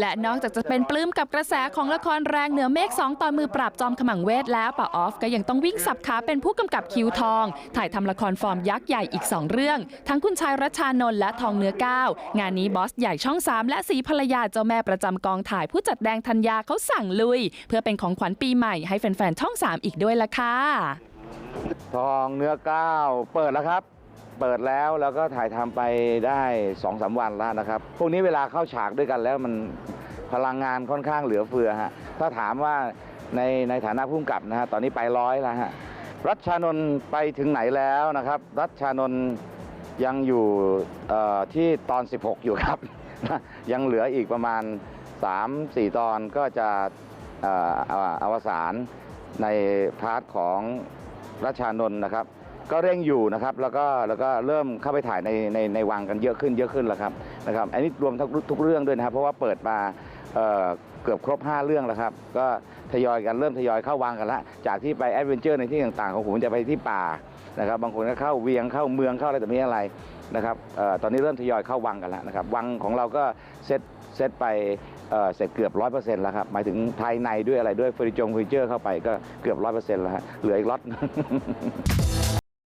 และนอกจากจะเป็นปลื้มกับกระแสของละครแรงเหนือเมฆสองตอนมือปราบจอมขมังเวทแล้วป่าออฟก็ยังต้องวิ่งสับขาเป็นผู้กำกับคิวทอง ถ่ายทำละครฟอร์มยักษ์ใหญ่อีก 2 เรื่อง ทั้งคุณชายรัชานนท์และทองเนื้อก้าวงานนี้บอสใหญ่ช่อง 3 และสีภรรยาเจ้าแม่ประจำกองถ่ายผู้จัดแดงธัญญาเขาสั่งลุย เพื่อเป็นของขวัญปีใหม่ให้แฟนๆช่อง 3 อีกด้วยล่ะค่ะทองเนื้อก้าวเปิดแล้วครับ เปิดแล้วแล้วก็ถ่ายทำไปได้2อสาวันแล้วนะครับ พวกนี้เวลาเข้าฉากด้วยกันแล้วมันพลังงานค่อนข้างเหลือเฟือฮะถ้าถามว่าในในฐานะผู้กำกับนะฮะตอนนี้ไปร้อยแล้วฮะรัชชานนท์ไปถึงไหนแล้วนะครับ รัชชานนท์ยังอยู่ที่ตอน 16 อยู่ครับ ยังเหลืออีกประมาณ 3-4 ตอนก็จะอออวอวสานในพาร์ทของรัชชานนท์นะครับ ก็เร่งอยู่นะครับแล้วก็แล้วก็เริ่มเข้าไปถ่ายในในในวังกันเยอะขึ้นเยอะขึ้นแล้วครับนะครับอันนี้รวมทั้งทุกเรื่องด้วยนะครับ เพราะว่าเปิดมาเอ่อเกือบครบ 5 เรื่องแล้วครับ ก็ทยอยกันเริ่มทยอยเข้าวังกันละจากที่ไปแอดเวนเจอร์ในที่ต่างๆ ของผมจะไปที่ป่านะครับบางคนก็เข้าเวียงเข้าเมืองเข้าอะไรแต่ไม่อะไรนะครับเอ่อตอนนี้เริ่มทยอยเข้าวังกันแล้วนะครับวังของเราก็เซตเซตไปเอ่อเสร็จเกือบร้อยเปอร์เซ็นต์แล้วครับหมายถึงภายในด้วยอะไรด้วยเฟอร์นิเจอร์เฟอร์นิเจอเข้าไปก็เกือบร้อยเปอร์เซ็นต์แล้วฮะเหลืออีกล็อต